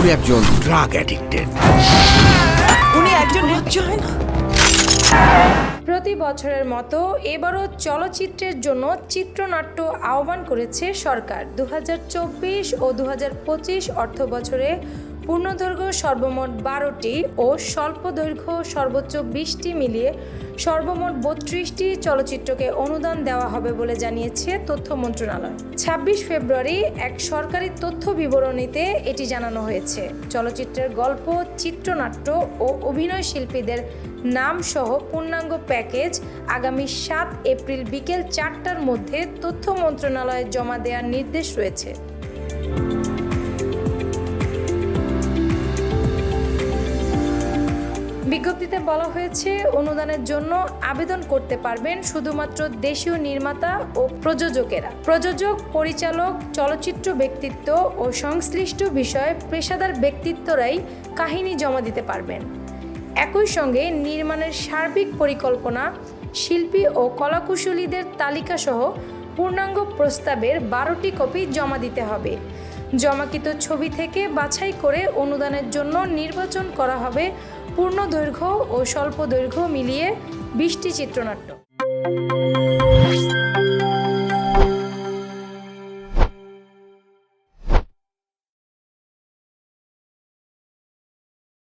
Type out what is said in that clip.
উনি একজন drug addicted উনি একজন না? প্রতি বছরের মতো এবারও চলচ্চিত্রের জন্য চিত্রনাট্য আহ্বান করেছে সরকার। দু হাজার চব্বিশ ও দু অর্থ বছরে পূর্ণদৈর্ঘ্য সর্বমোট বারোটি ও স্বল্প দৈর্ঘ্য সর্বোচ্চ বিশটি মিলিয়ে সর্বমোট বত্রিশটি চলচ্চিত্রকে অনুদান দেওয়া হবে বলে জানিয়েছে তথ্য মন্ত্রণালয়। ছাব্বিশ ফেব্রুয়ারি এক সরকারি তথ্য বিবরণীতে এটি জানানো হয়েছে। চলচ্চিত্রের গল্প, চিত্রনাট্য ও অভিনয় শিল্পীদের নাম সহ পূর্ণাঙ্গ প্যাকেজ আগামী সাত এপ্রিল বিকেল চারটার মধ্যে তথ্য মন্ত্রণালয়ে জমা দেওয়ার নির্দেশ রয়েছে। বিজ্ঞপ্তিতে বলা হয়েছে, অনুদানের জন্য আবেদন করতে পারবেন শুধুমাত্র দেশীয় নির্মাতা ও প্রযোজকেরা। প্রযোজক, পরিচালক, চলচ্চিত্র ব্যক্তিত্ব ও সংশ্লিষ্ট বিষয়ে পেশাদার ব্যক্তিত্বরাই কাহিনী জমা দিতে পারবেন। একই সঙ্গে নির্মাণের সার্বিক পরিকল্পনা, শিল্পী ও কলাকুশলীদের তালিকা সহ পূর্ণাঙ্গ প্রস্তাবের বারোটি কপি জমা দিতে হবে। জমাকৃত ছবি থেকে বাছাই করে অনুদানের জন্য নির্বাচন করা হবে পূর্ণ দৈর্ঘ্য ও স্বল্প দৈর্ঘ্য মিলিয়ে বিশটি চিত্রনাট্য।